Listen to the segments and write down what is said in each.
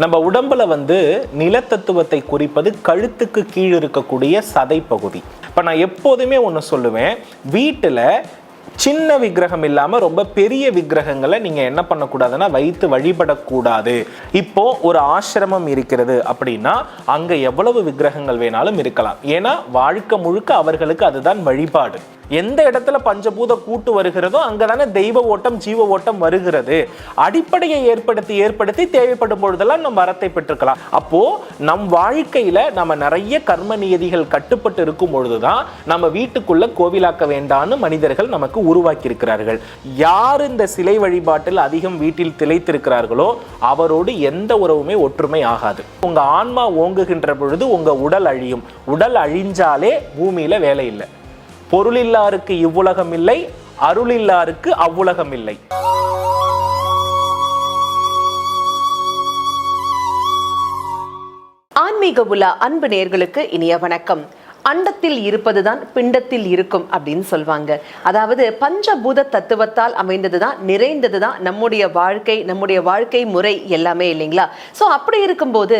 நம்ம உடம்புல வந்து நிலத்தத்துவத்தை குறிப்பது கழுத்துக்கு கீழ் இருக்கக்கூடிய சதை பகுதி இப்போ நான் எப்போதுமே ஒன்று சொல்லுவேன் வீட்டில் சின்ன விக்கிரகம் இல்லாமல் ரொம்ப பெரிய விக்கிரகங்களை நீங்கள் என்ன பண்ணக்கூடாதுன்னா வைத்து வழிபடக்கூடாது. இப்போ ஒரு ஆசிரமம் இருக்கிறது அப்படின்னா அங்கே எவ்வளவு விக்கிரகங்கள் வேணாலும் இருக்கலாம். ஏன்னா வாழ்க்கை முழுக்க அவர்களுக்கு அதுதான் வழிபாடு. எந்த இடத்துல பஞ்சபூத கூட்டு வருகிறதோ அங்கதானே தெய்வ ஓட்டம் ஜீவ ஓட்டம் வருகிறது. அடிப்படையை ஏற்படுத்தி ஏற்படுத்தி தேவைப்படும் பொழுதெல்லாம் நம்ம வரத்தை பெற்றுக்கலாம். அப்போ நம் வாழ்க்கையில நம்ம நிறைய கர்ம நியதிகள் கட்டுப்பட்டு இருக்கும் பொழுதுதான் நம்ம வீட்டுக்குள்ள கோவிலாக்க வேண்டான்னு மனிதர்கள் நமக்கு உருவாக்கி இருக்கிறார்கள் யார் இந்த சிலை வழிபாட்டில் அதிகம் வீட்டில் திளைத்திருக்கிறார்களோ அவரோடு எந்த உறவுமே ஒற்றுமை ஆகாது. உங்க ஆன்மா ஓங்குகின்ற பொழுது உங்க உடல் அழியும். உடல் அழிஞ்சாலே பூமியில வேலை இல்லை. பொருளில்லாருக்கு இவ்வுலகம் இல்லை அருளில்லாருக்கு அவ்வுலகம் இல்லை ஆன்மீக உலா அன்பு நேர்களுக்கு இனிய வணக்கம். அண்டத்தில் இருப்பதுதான் பிண்டத்தில் இருக்கும் அப்படின்னு சொல்வாங்க. அதாவது பஞ்சபூத தத்துவத்தால் அமைந்தது தான் நிறைந்தது தான் நம்முடைய வாழ்க்கை நம்முடைய வாழ்க்கை முறை எல்லாமே இல்லைங்களா? ஸோ அப்படி இருக்கும்போது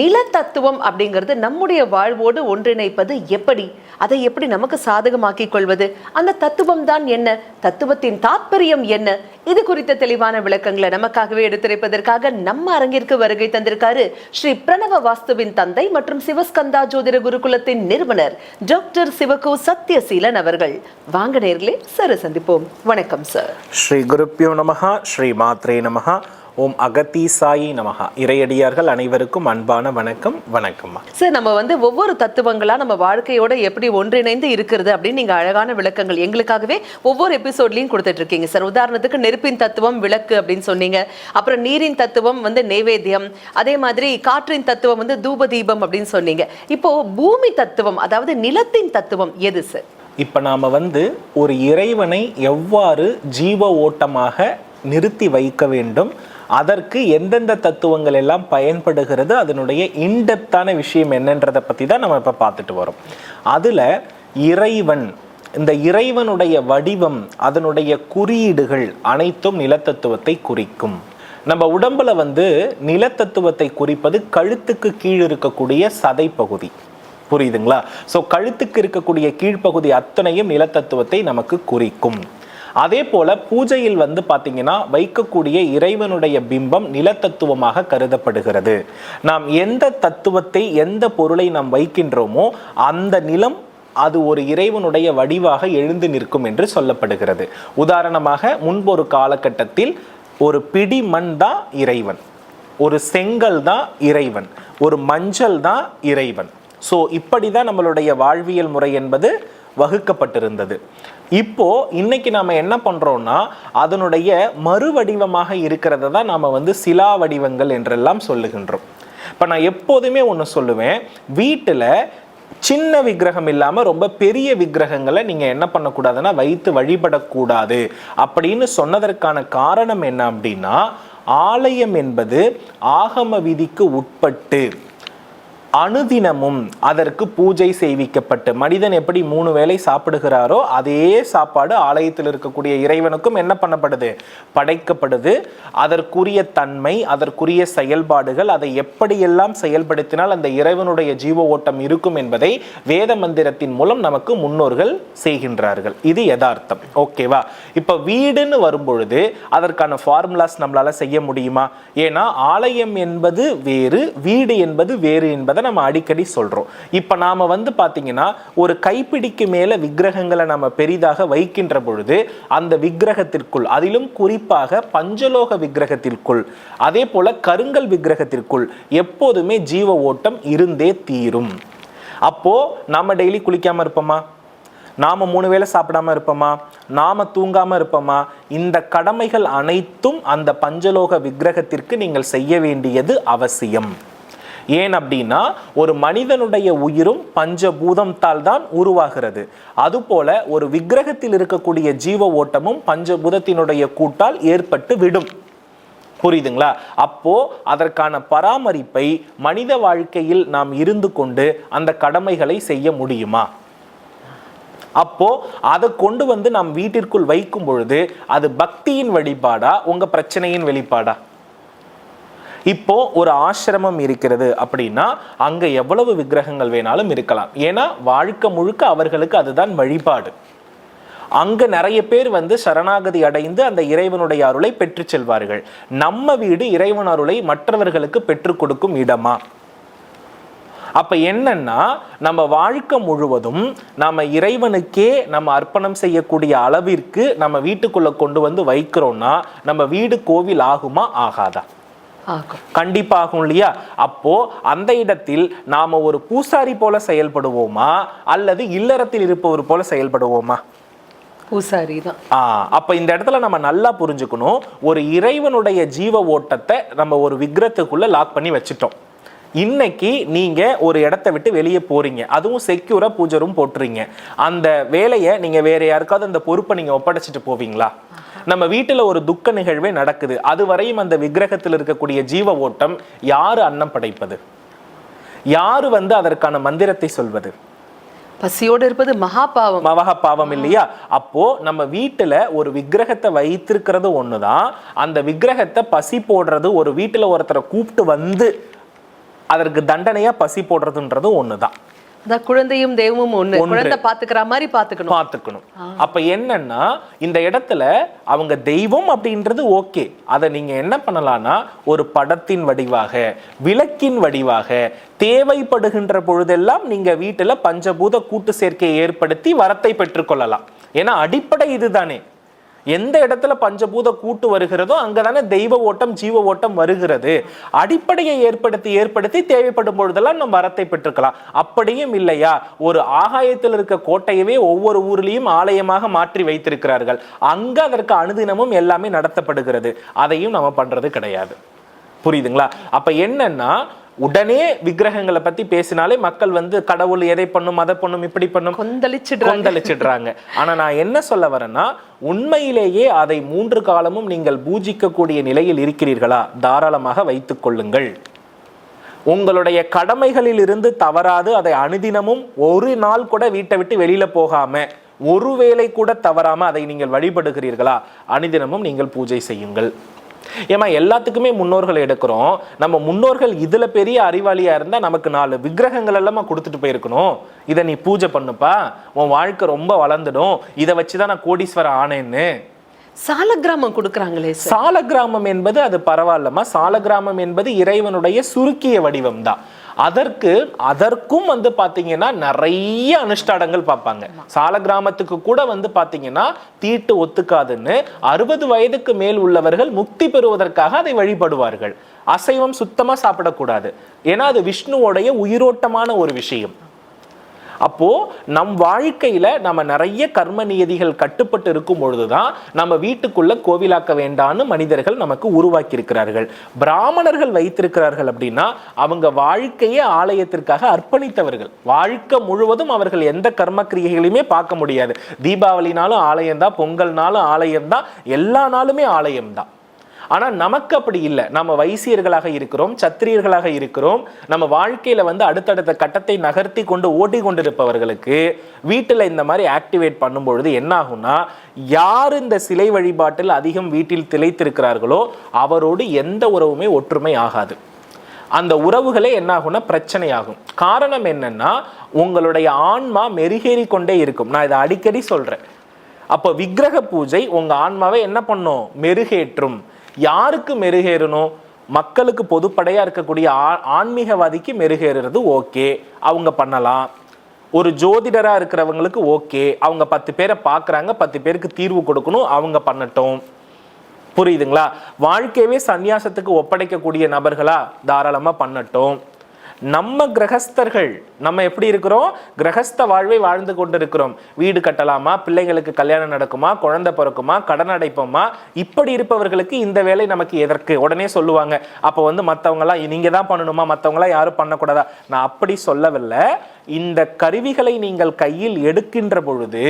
நில தத்துவம் அப்படிங்கிறது நம்முடைய வாழ்வோடு ஒன்றிணைப்பது எப்படி? அதை எப்படி நமக்கு சாதகமாக்கிக் கொள்வது? அந்த தத்துவம் தான் என்ன? தத்துவத்தின் தாற்பயம் என்ன? இது குறித்த தெளிவான விளக்கங்களை நமக்காகவே எடுத்துரைப்பதற்காக நம்ம அரங்கிற்கு வருகை தந்திருக்காரு ஸ்ரீ பிரணவ வாஸ்துவின் தந்தை மற்றும் சிவஸ்கந்தா ஜோதிட குருகுலத்தின் நிறுவனர் டாக்டர் சிவகு சத்யசீலன் அவர்கள். வாங்க நேர்களே சார் சந்திப்போம். வணக்கம் சார். ஸ்ரீ குருப்பியோ நமகா ஸ்ரீ மாத்ரே நமகா ஓம் அகத்தீசாயி நமஹா. இறையடியார்கள் அனைவருக்கும் அன்பான வணக்கம் வணக்கம்மா சார் நம்ம வந்து ஒவ்வொரு தத்துவங்களா நம்ம வாழ்க்கையோட எப்படி ஒன்றிணைந்து இருக்கிறது அப்படின்னு நீங்க அழகான விளக்கங்கள் எங்களுக்காகவே ஒவ்வொரு எபிசோட்லயும் கொடுத்துட்டு இருக்கீங்க சார் உதாரணத்துக்கு நெருப்பின் தத்துவம் விளக்கு அப்படின்னு சொன்னீங்க. அப்புறம் நீரின் தத்துவம் வந்து நெய்வேத்தியம். அதே மாதிரி காற்றின் தத்துவம் வந்து தூப தீபம் அப்படின்னு சொன்னீங்க. இப்போ பூமி தத்துவம் அதாவது நிலத்தின் தத்துவம் எது சார்? இப்போ நாம் வந்து ஒரு இறைவனை எவ்வாறு ஜீவ ஓட்டமாக நிறுத்தி வைக்க வேண்டும்? அதற்கு எந்தெந்த தத்துவங்கள் எல்லாம் பயன்படுகிறது அதனுடைய இன்டெப்தான விஷயம் என்னன்றதை பற்றி தான் நம்ம இப்போ பார்த்துட்டு வரோம். அதில் இறைவன் இந்த இறைவனுடைய வடிவம் அதனுடைய குறியீடுகள் அனைத்தும் நிலத்தத்துவத்தை குறிக்கும். நம்ம உடம்புல வந்து நிலத்தத்துவத்தை குறிப்பது கழுத்துக்கு கீழ் இருக்கக்கூடிய சதை பகுதி புரியுதுங்களா? ஸோ கழுத்துக்கு இருக்கக்கூடிய கீழ்ப்பகுதி அத்தனையும் நிலத்தத்துவத்தை நமக்கு குறிக்கும். அதே போல பூஜையில் வந்து பார்த்தீங்கன்னா வைக்கக்கூடிய இறைவனுடைய பிம்பம் நிலத்தத்துவமாக கருதப்படுகிறது. நாம் எந்த தத்துவத்தை எந்த பொருளை நாம் வைக்கின்றோமோ அந்த நிலம் அது ஒரு இறைவனுடைய வடிவாக எழுந்து நிற்கும் என்று சொல்லப்படுகிறது. உதாரணமாக முன்பொரு காலகட்டத்தில் ஒரு பிடி மண் தான் இறைவன். ஒரு செங்கல் தான் இறைவன். ஒரு மஞ்சள் தான் இறைவன். ஸோ இப்படி தான் நம்மளுடைய வாழ்வியல் முறை என்பது வகுக்கப்பட்டிருந்தது. இப்போ இன்னைக்கு நாம என்ன பண்றோம்னா அதனுடைய மறுவடிவமாக இருக்கிறத தான் நாம வந்து சிலா வடிவங்கள் என்றெல்லாம் சொல்லுகின்றோம். இப்போ நான் எப்போதுமே ஒன்று சொல்லுவேன் வீட்டில் சின்ன விக்கிரகம் இல்லாமல் ரொம்ப பெரிய விக்கிரகங்களை நீங்கள் என்ன பண்ணக்கூடாதுன்னா வைத்து வழிபடக்கூடாது. அப்படின்னு சொன்னதற்கான காரணம் என்ன அப்படின்னா ஆலயம் என்பது ஆகம விதிக்கு உட்பட்டு அனுதினமும் அதற்கு பூஜை செய்விக்கப்பட்டு மனிதன் எப்படி மூணு வேளை சாப்பிடுகிறாரோ அதே சாப்பாடு ஆலயத்தில் இருக்கக்கூடிய இறைவனுக்கும் என்ன பண்ணப்படுது? படைக்கப்படுது. அதற்குரிய தன்மை அதற்குரிய செயல்பாடுகள் அதை எப்படியெல்லாம் செயல்படுத்தினால் அந்த இறைவனுடைய ஜீவ ஓட்டம் இருக்கும் என்பதை வேத மந்திரத்தின் மூலம் நமக்கு முன்னோர்கள் செய்கின்றார்கள். இது யதார்த்தம். ஓகேவா? இப்போ வீடுன்னு வரும்பொழுது அதற்கான ஃபார்முலாஸ் நம்மளால செய்ய முடியுமா? ஏன்னா ஆலயம் என்பது வேறு வீடு என்பது வேறு என்பதை நம்ம அடிக்கடி சொல்றோம். இப்ப நாம வந்து பார்த்தீங்கன்னா ஒரு கைப்பிடிக்கு மேல விக்கிரகங்களை நம்ம பெரிதாக வைக்கின்ற பொழுது அந்த விக்கிரகத்திற்குள் அதிலும் குறிப்பாக பஞ்சலோக விக்கிரகத்திற்குள் அதே போல கருங்கல் விக்கிரகத்திற்குள் எப்போதுமே ஜீவ ஓட்டம் இருந்தே தீரும். அப்போ நாம டெய்லி குளிக்காம இருப்போமா? நாம மூணு வேளை சாப்பிடாம இருப்போமா? நாம தூங்காம இருப்போமா? இந்த கடமைகள் அனைத்தும் அந்த பஞ்சலோக விக்கிரகத்திற்கு நீங்கள் செய்ய வேண்டியது அவசியம். ஏன் அப்படின்னா ஒரு மனிதனுடைய உயிரும் பஞ்சபூதத்தால் தான் உருவாகிறது. அதுபோல ஒரு விக்கிரகத்தில் இருக்கக்கூடிய ஜீவ ஓட்டமும் பஞ்சபூதத்தினுடைய கூட்டால் ஏற்பட்டு விடும். புரியுதுங்களா? அப்போ அதற்கான பராமரிப்பை மனித வாழ்க்கையில் நாம் இருந்து கொண்டு அந்த கடமைகளை செய்ய முடியுமா? அப்போ அதை கொண்டு வந்து நாம் வீட்டிற்குள் வைக்கும் பொழுது அது பக்தியின் வழிபாடா உங்க பிரச்சனையின் வெளிப்பாடா? இப்போ ஒரு ஆசிரமம் இருக்கிறது அப்படின்னா அங்க எவ்வளவு விக்கிரகங்கள் வேணாலும் இருக்கலாம். ஏன்னா வாழ்க்கை முழுக்க அவர்களுக்கு அதுதான் வழிபாடு. அங்க நிறைய பேர் வந்து சரணாகதி அடைந்து அந்த இறைவனுடைய அருளை பெற்று செல்வார்கள். நம்ம வீடு இறைவன் அருளை மற்றவர்களுக்கு பெற்றுக் கொடுக்கும் இடமா? அப்ப என்னன்னா நம்ம வாழ்க்கை முழுவதும் நம்ம இறைவனுக்கே நம்ம அர்ப்பணம் செய்யக்கூடிய அளவிற்கு நம்ம வீட்டுக்குள்ள கொண்டு வந்து வைக்கிறோம்னா நம்ம வீடு கோவில் ஆகுமா? ஆகாதா? கண்டிப்பாகும் இல்லையா? அப்போ அந்த இடத்தில் நாம ஒரு பூசாரி போல செயல்படுவோமா? அல்லது இல்லறத்தில் இருப்பவர் போல செயல்படுவோமா? பூசாரி தான். அப்ப இந்த இடத்துல நம்ம நல்லா புரிஞ்சுக்கணும். ஒரு இறைவனுடைய ஜீவ ஓட்டத்தை நம்ம ஒரு விக்கிரத்துக்குள்ள லாக் பண்ணி வச்சுட்டோம். இன்னைக்கு நீங்க ஒரு இடத்த விட்டு வெளியே போறீங்க. அதுவும் செக்யூரா பூஜை ரூம் போட்டுறீங்க. அந்த வேலையை நீங்க வேற யாருக்காவது அந்த பொறுப்பை நீங்க ஒப்படைச்சிட்டு போவீங்களா? நம்ம வீட்டுல ஒரு துக்க நிகழ்வே நடக்குது. அதுவரையும் அந்த விக்கிரகத்தில் இருக்கக்கூடிய ஜீவ ஓட்டம் யாரு அன்னம் படைப்பது? யாரு வந்து அதற்கான மந்திரத்தை சொல்வது? பசியோடு இருப்பது மகா பாவம் மவக பாவம் இல்லையா? அப்போ நம்ம வீட்டுல ஒரு விக்கிரகத்தை வைத்திருக்கிறது ஒண்ணுதான். அந்த விக்கிரகத்தை பசி போடுறது ஒரு வீட்டுல ஒருத்தரை கூப்பிட்டு வந்து அதற்கு தண்டனையா பசி போடுறதுன்றது ஒண்ணுதான். அதான் குழந்தையும் தெய்வமும் ஒண்ணு. குழந்தை பாத்துக்கிற மாதிரி பாத்துக்கணும். பார்த்துக்கணும் அப்ப என்னன்னா இந்த இடத்துல அவங்க தெய்வம் அப்படின்றது ஓகே. அதை நீங்க என்ன பண்ணலாம்னா ஒரு படத்தின் வடிவாக விளக்கின் வடிவாக தேவைப்படுகின்ற பொழுதெல்லாம் நீங்க வீட்டுல பஞ்சபூத கூட்டு சேர்க்கையை ஏற்படுத்தி வரத்தை பெற்றுக்கொள்ளலாம் ஏன்னா அடிப்படை இதுதானே. எந்த இடத்துல பஞ்சபூத கூட்டு வருகிறதோ அங்கதானே தெய்வ ஓட்டம் ஜீவ ஓட்டம் வருகிறது. அடிப்படையை ஏற்படுத்தி ஏற்படுத்தி தேவைப்படும் பொழுதெல்லாம் நம்ம வரத்தை பெற்றுக்கலாம். அப்படியும் இல்லையா? ஒரு ஆகாயத்தில் இருக்க கோட்டையவே ஒவ்வொரு ஊர்லேயும் ஆலயமாக மாற்றி வைத்திருக்கிறார்கள். அங்க அதற்கு அனுதினமும் எல்லாமே நடத்தப்படுகிறது. அதையும் நம்ம பண்றது கிடையாது. புரியுதுங்களா? அப்ப என்னன்னா உடனே விக்கிரகங்களை பத்தி பேசினாலே மக்கள் வந்து கடவுள் எதை பண்ணும் அதை பண்ணும் இப்படி பண்ணும் கொந்தளிச்சிடுறாங்க. ஆனா நான் என்ன சொல்ல வரேன்னா உண்மையிலேயே அதை மூன்று காலமும் நீங்கள் பூஜிக்கக்கூடிய நிலையில் இருக்கிறீர்களா? தாராளமாக வைத்துக் கொள்ளுங்கள். உங்களுடைய கடமைகளில் இருந்து தவறாது அதை அனுதினமும் ஒரு நாள் கூட வீட்டை விட்டு வெளியில போகாம ஒருவேளை கூட தவறாம அதை நீங்கள் வழிபடுகிறீர்களா? அனுதினமும் நீங்கள் பூஜை செய்யுங்கள். ஏமா எல்லாத்துக்குமே முன்னோர்கள் எடுக்கிறோம். நம்ம முன்னோர்கள் இதுல பெரிய அறிவாளியா இருந்தா நமக்கு நாலு விக்கிரகங்கள் எல்லாம் கொடுத்துட்டு போயிருக்கணும். இதை நீ பூஜை பண்ணுப்பா. உன் வாழ்க்கை ரொம்ப வளர்ந்துடும். இதை வச்சுதான் நான் கோடீஸ்வரன் ஆனேன்னு. சாலக்கிராமம் கொடுக்குறாங்களே சாலக்கிராமம் என்பது அது பரவாயில்லம்மா. சாலக்கிராமம் என்பது இறைவனுடைய சுருக்கிய வடிவம் தான் அதற்கு அதற்கும் வந்து பாத்தீங்கன்னா நிறைய அனுஷ்டானங்கள் பார்ப்பாங்க. சாலக்கிராமத்துக்கு கூட வந்து பாத்தீங்கன்னா தீட்டு ஒத்துக்காதுன்னு அறுபது வயதுக்கு மேல் உள்ளவர்கள் முக்தி பெறுவதற்காக அதை வழிபடுவார்கள். அசைவம் சுத்தமா சாப்பிடக்கூடாது. ஏன்னா அது விஷ்ணுவோடைய உயிரோட்டமான ஒரு விஷயம். அப்போ நம் வாழ்க்கையில நம்ம நிறைய கர்ம நியதிகள் கட்டுப்பட்டு இருக்கும் பொழுதுதான் நம்ம வீட்டுக்குள்ள கோவிலாக்க வேண்டான்னு மனிதர்கள் நமக்கு உருவாக்கி இருக்கிறார்கள் பிராமணர்கள் வைத்திருக்கிறார்கள் அப்படின்னா அவங்க வாழ்க்கையே ஆலயத்திற்காக அர்ப்பணித்தவர்கள். வாழ்க்கை முழுவதும் அவர்கள் எந்த கர்ம கிரியைகளையுமே பார்க்க முடியாது. தீபாவளினாலும் ஆலயம்தான் பொங்கல்னாலும் ஆலயம்தான் எல்லா நாளுமே ஆலயம் தான் ஆனால் நமக்கு அப்படி இல்லை. நம்ம வைசியர்களாக இருக்கிறோம் சத்திரியர்களாக இருக்கிறோம். நம்ம வாழ்க்கையில் வந்து அடுத்தடுத்த கட்டத்தை நகர்த்தி கொண்டு ஓட்டி கொண்டிருப்பவர்களுக்கு வீட்டில் இந்த மாதிரி ஆக்டிவேட் பண்ணும் பொழுது யார் இந்த சிலை வழிபாட்டில் அதிகம் வீட்டில் திளைத்திருக்கிறார்களோ அவரோடு எந்த உறவுமே ஒற்றுமை ஆகாது. அந்த உறவுகளே என்ன ஆகும்னா பிரச்சனையாகும். காரணம் என்னன்னா உங்களுடைய ஆன்மா மெருகேறி கொண்டே இருக்கும். நான் இதை அடிக்கடி சொல்றேன். அப்போ விக்கிரக பூஜை உங்க ஆன்மாவை என்ன பண்ணும்? மெருகேற்றும். யாருக்கு மெருகேறணும் மக்களுக்கு பொதுப்படையாக இருக்கக்கூடிய ஆ- ஆன்மீகவாதிக்கு மெருகேறுறது ஓகே. அவங்க பண்ணலாம். ஒரு ஜோதிடராக இருக்கிறவங்களுக்கு ஓகே. அவங்க பத்து பேரை பார்க்குறாங்க பத்து பேருக்கு தீர்வு கொடுக்கணும் அவங்க பண்ணட்டும். புரியுதுங்களா? வாழ்க்கையவே சந்நியாசத்துக்கு ஒப்படைக்கக்கூடிய நபர்களாக தாராளமாக பண்ணட்டும். நம்ம கிரகஸ்தர்கள் நம்ம எப்படி இருக்கிறோம்? கிரகஸ்த வாழ்வை வாழ்ந்து கொண்டிருக்கிறோம். வீடு கட்டலாமா? பிள்ளைங்களுக்கு கல்யாணம் நடக்குமா? குழந்தை பிறக்குமா? கடன் அடைப்போமா? இப்படி இருப்பவர்களுக்கு இந்த வேலை நமக்கு எதற்கு? உடனே சொல்லுவாங்க. அப்போ வந்து மற்றவங்களாம் நீங்கள் தான் பண்ணணுமா? மற்றவங்களாம் யாரும் பண்ணக்கூடாதா? நான் அப்படி சொல்லவில்லை. இந்த கருவிகளை நீங்கள் கையில் எடுக்கின்ற பொழுது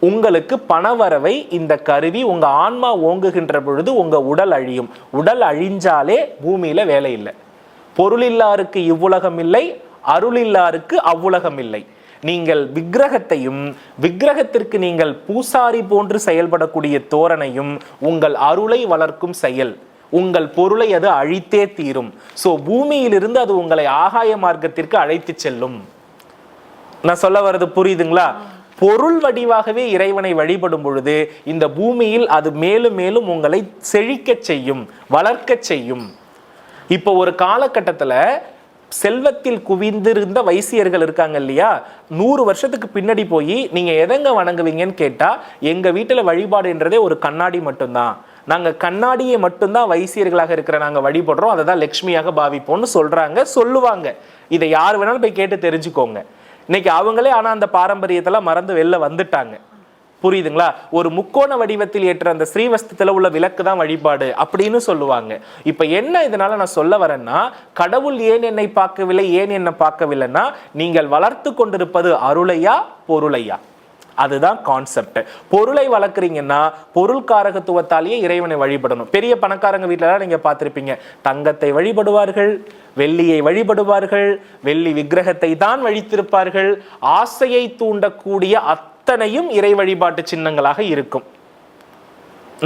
உங்களுக்கு பணவரவை இந்த கருவி உங்கள் ஆன்மா ஓங்குகின்ற பொழுது உங்கள் உடல் அழியும். உடல் அழிஞ்சாலே பூமியில் வேலை இல்லை. பொருளில்லாருக்கு இவ்வுலகம் இல்லை அருளில்லாருக்கு அவ்வுலகம் இல்லை நீங்கள் விக்கிரகத்தையும் விக்கிரகத்திற்கு நீங்கள் பூசாரி போன்று செயல்படக்கூடிய தோரணையும் உங்கள் அருளை வளர்க்கும் செயல். உங்கள் பொருளை அது அழித்தே தீரும். ஸோ பூமியிலிருந்து அது உங்களை ஆகாய மார்க்கத்திற்கு அழைத்து செல்லும். நான் சொல்ல வர்றது புரியுதுங்களா? பொருள் வடிவாகவே இறைவனை வழிபடும் பொழுது இந்த பூமியில் அது மேலும் மேலும் உங்களை செழிக்கச் செய்யும் வளர்க்கச் செய்யும். இப்போ ஒரு காலகட்டத்தில் செல்வத்தில் குவிந்திருந்த வைசியர்கள் இருக்காங்க இல்லையா? நூறு வருஷத்துக்கு பின்னாடி போய் நீங்கள் எதங்க வணங்குவீங்கன்னு கேட்டால் எங்கள் வீட்டில் வழிபாடுன்றதே ஒரு கண்ணாடி மட்டும்தான். நாங்கள் கண்ணாடியை மட்டும்தான் வைசியர்களாக இருக்கிற நாங்கள் வழிபடுறோம். அதை தான் லக்ஷ்மியாக பாவிப்போம்னு சொல்கிறாங்க சொல்லுவாங்க. இதை யார் வேணாலும் போய் கேட்டு தெரிஞ்சுக்கோங்க. இன்னைக்கு அவங்களே ஆனால் அந்த பாரம்பரியத்தெல்லாம் மறந்து வெளில வந்துட்டாங்க. புரியுதுங்களா? ஒரு முக்கோண வடிவத்தில் ஏற்ற அந்த ஸ்ரீவஸ்தத்தில் உள்ள விளக்கு தான் வழிபாடு அப்படின்னு சொல்லுவாங்க. இப்போ என்ன இதனால நான் சொல்ல வரேன்னா கடவுள் ஏன் என்னை பார்க்கவில்லை ஏன் என்னை பார்க்கவில்லைன்னா நீங்கள் வளர்த்து கொண்டிருப்பது அருளையா பொருளையா? அதுதான் கான்செப்ட் பொருளை வளர்க்குறீங்கன்னா பொருள் காரகத்துவத்தாலேயே இறைவனை வழிபடணும். பெரிய பணக்காரங்க வீட்டிலலாம் நீங்கள் பார்த்துருப்பீங்க. தங்கத்தை வழிபடுவார்கள் வெள்ளியை வழிபடுவார்கள் வெள்ளி விக்கிரகத்தை தான் வழித்திருப்பார்கள். ஆசையை தூண்டக்கூடிய அத்தனையும் இறை வழிபாட்டு சின்னங்களாக இருக்கும்.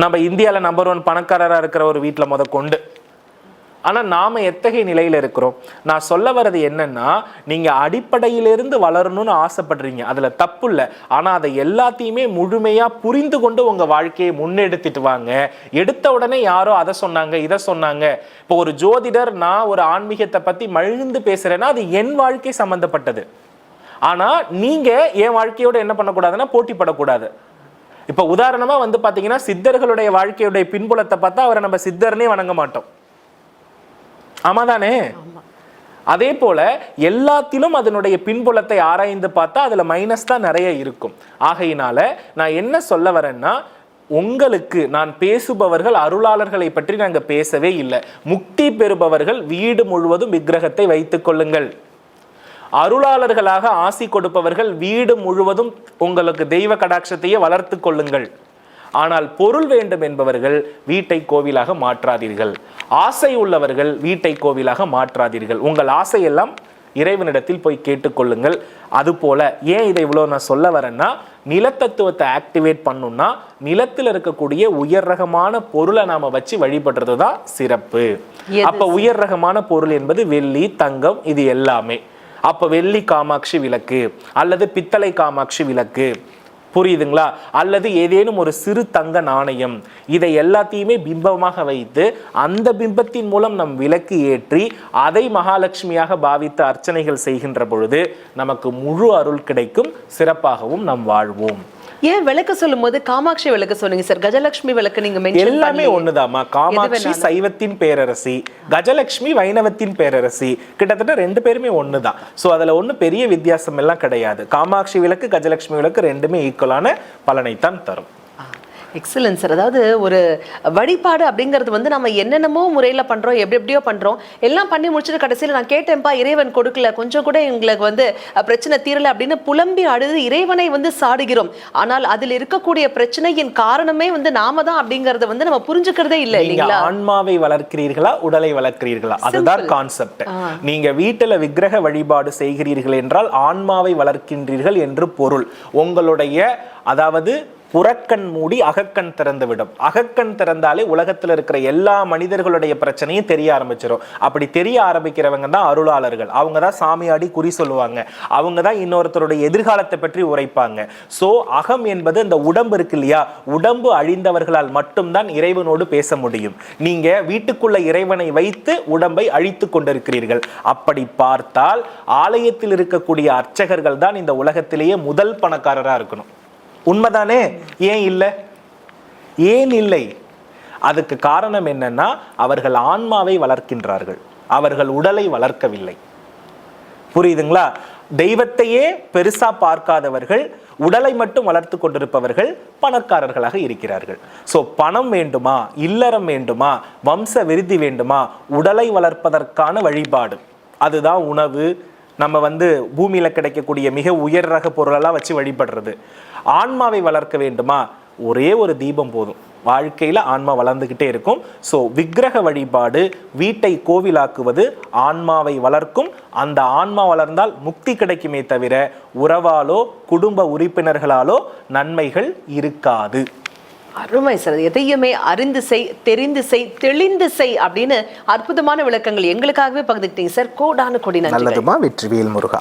நம்ம இந்தியாவில் நம்பர் ஒன் பணக்காரராக இருக்கிற ஒரு வீட்டில் முத கொண்டு. ஆனால் நாம் எத்தகைய நிலையில் இருக்கிறோம்? நான் சொல்ல வர்றது என்னன்னா நீங்கள் அடிப்படையிலிருந்து வளரணும்னு ஆசைப்படுறீங்க. அதில் தப்பு இல்லை. ஆனால் அதை எல்லாத்தையுமே முழுமையாக புரிந்து கொண்டு உங்கள் வாழ்க்கையை முன்னெடுத்துட்டு வாங்க. எடுத்த உடனே யாரோ அதை சொன்னாங்க இதை சொன்னாங்க. இப்போ ஒரு ஜோதிடர் நான் ஒரு ஆன்மீகத்தை பற்றி மழுந்து பேசுகிறேன்னா அது என் வாழ்க்கை சம்மந்தப்பட்டது ஆனா நீங்க என் வாழ்க்கையோட என்ன பண்ணக்கூடாதுன்னா போட்டி படக்கூடாது இப்ப உதாரணமா வந்து பாத்தீங்கன்னா சித்தர்களுடைய வாழ்க்கையுடைய பின்புலத்தை பார்த்தா அவரை நம்ம சித்தர்னே வணங்க மாட்டோம். ஆமாதானே அதே போல எல்லாத்திலும் அதனுடைய பின்புலத்தை ஆராய்ந்து பார்த்தா அதுல மைனஸ் தான் நிறைய இருக்கும். ஆகையினால நான் என்ன சொல்ல வரேன்னா உங்களுக்கு நான் பேசுபவர்கள் அருளாளர்களை பற்றி நாங்க பேசவே இல்லை. முக்தி பெறுபவர்கள் வீடு முழுவதும் விக்கிரகத்தை வைத்துக் கொள்ளுங்கள். அருளாளர்களாக ஆசி கொடுப்பவர்கள் வீடு முழுவதும் உங்களுக்கு தெய்வ கடாட்சத்தையே வளர்த்து கொள்ளுங்கள். ஆனால் பொருள் வேண்டும் என்பவர்கள் வீட்டை கோவிலாக மாற்றாதீர்கள். ஆசை உள்ளவர்கள் வீட்டை கோவிலாக மாற்றாதீர்கள். உங்கள் ஆசையெல்லாம் இறைவனிடத்தில் போய் கேட்டுக்கொள்ளுங்கள். அதுபோல ஏன் இதை இவ்வளோ நான் சொல்ல வரேன்னா நிலத்தத்துவத்தை ஆக்டிவேட் பண்ணும்னா நிலத்தில் இருக்கக்கூடிய உயர் ரகமான பொருளை நாம வச்சு வழிபடுறது தான் சிறப்பு அப்ப உயர் ரகமான பொருள் என்பது வெள்ளி தங்கம் இது எல்லாமே. அப்போ வெள்ளி காமாட்சி விளக்கு அல்லது பித்தளை காமாட்சி விளக்கு. புரியுதுங்களா? அல்லது ஏதேனும் ஒரு சிறு தங்க நாணயம். இதை எல்லாத்தையுமே பிம்பமாக வைத்து அந்த பிம்பத்தின் மூலம் நம் விளக்கு ஏற்றி அதை மகாலட்சுமியாக பாவித்து அர்ச்சனைகள் செய்கின்ற பொழுது நமக்கு முழு அருள் கிடைக்கும் சிறப்பாகவும் நாம் வாழ்வோம். ஏன் விளக்கு சொல்லும் போது காமாட்சி விளக்கு சொன்னீங்க சார்? கஜலட்சுமி விளக்கு நீங்க எல்லாமே ஒண்ணுதாம்மா. காமாட்சி சைவத்தின் பேரரசி கஜலட்சுமி வைணவத்தின் பேரரசி கிட்டத்தட்ட ரெண்டு பேருமே ஒண்ணுதான். சோ அதுல ஒண்ணு பெரிய வித்தியாசம் எல்லாம் கிடையாது. காமாட்சி விளக்கு கஜலட்சுமி விளக்கு ரெண்டுமே ஈக்குவலான பலனைத்தான் தரும். எக்ஸலன்ஸ் அதாவது ஒரு வழிபாடு அப்படிங்கிறது வந்து நம்ம என்னென்னமோ முறையில் பண்ணுறோம் எப்படி எப்படியோ பண்ணுறோம் எல்லாம் பண்ணி முடிச்சுட்டு கடைசியில் நான் கேட்டேன்ப்பா இறைவன் கொடுக்கல கொஞ்சம் கூட எங்களுக்கு வந்து பிரச்சனை தீரல அப்படின்னு புலம்பி அழுது இறைவனை வந்து சாடுகிறோம். ஆனால் அதில் இருக்கக்கூடிய பிரச்சனையின் காரணமே வந்து நாம தான் அப்படிங்கறத வந்து நம்ம புரிஞ்சுக்கிறதே இல்லை இல்லைங்களா? ஆன்மாவை வளர்க்கிறீர்களா உடலை வளர்க்கிறீர்களா? அதுதான் கான்செப்ட் நீங்க வீட்டுல விக்கிரக வழிபாடு செய்கிறீர்கள் என்றால் ஆன்மாவை வளர்க்கின்றீர்கள் என்று பொருள். உங்களுடைய அதாவது புறக்கண் மூடி அகக்கண் திறந்துவிடும். அகக்கண் திறந்தாலே உலகத்தில் இருக்கிற எல்லா மனிதர்களுடைய பிரச்சனையும் தெரிய ஆரம்பிச்சிடும் அப்படி தெரிய ஆரம்பிக்கிறவங்க தான் அருளாளர்கள். அவங்க தான் சாமியாடி குறி சொல்லுவாங்க. அவங்க தான் இன்னொருத்தருடைய எதிர்காலத்தை பற்றி உரைப்பாங்க. ஸோ அகம் என்பது இந்த உடம்பு இருக்கு இல்லையா? உடம்பு அழிந்தவர்களால் மட்டும்தான் இறைவனோடு பேச முடியும். நீங்க வீட்டுக்குள்ள இறைவனை வைத்து உடம்பை அழித்து கொண்டிருக்கிறீர்கள். அப்படி பார்த்தால் ஆலயத்தில் இருக்கக்கூடிய அர்ச்சகர்கள் தான் இந்த உலகத்திலேயே முதல் பணக்காரரா இருக்கணும். உண்மைதானே? ஏன் இல்லை? ஏன் இல்லை? அதுக்கு காரணம் என்னன்னா அவர்கள் ஆன்மாவை வளர்க்கின்றார்கள். அவர்கள் உடலை வளர்க்கவில்லை. புரியுதுங்களா? தெய்வத்தையே பெருசா பார்க்காதவர்கள் உடலை மட்டும் வளர்த்து கொண்டிருப்பவர்கள் பணக்காரர்களாக இருக்கிறார்கள். ஸோ பணம் வேண்டுமா? இல்லறம் வேண்டுமா? வம்ச விருதி வேண்டுமா? உடலை வளர்ப்பதற்கான வழிபாடு. அதுதான் உணவு. நம்ம வந்து பூமியில கிடைக்கக்கூடிய மிக உயர் ரக பொருளெல்லாம் வச்சு வழிபடுறது. ஆன்மாவை வளர்க்க வேண்டுமா? ஒரே ஒரு தீபம் போதும். வாழ்க்கையில ஆன்மா வளர்ந்துகிட்டே இருக்கும். ஸோ விக்கிரக வழிபாடு வீட்டை கோவிலாக்குவது ஆன்மாவை வளர்க்கும். அந்த ஆன்மா வளர்ந்தால் முக்தி கிடைக்குமே தவிர உறவாலோ குடும்ப உறுப்பினர்களாலோ நன்மைகள் இருக்காது. அருமை சார். எதையுமே அறிந்து செய் தெரிந்து செய் தெளிந்து செய் அப்படின்னு அற்புதமான விளக்கங்கள் எங்களுக்காகவே பகிர்ந்துக்கிட்டீங்க சார். கோடானு கொடி நன்றி நல்லதுமா வெற்றிவேல் முருகா.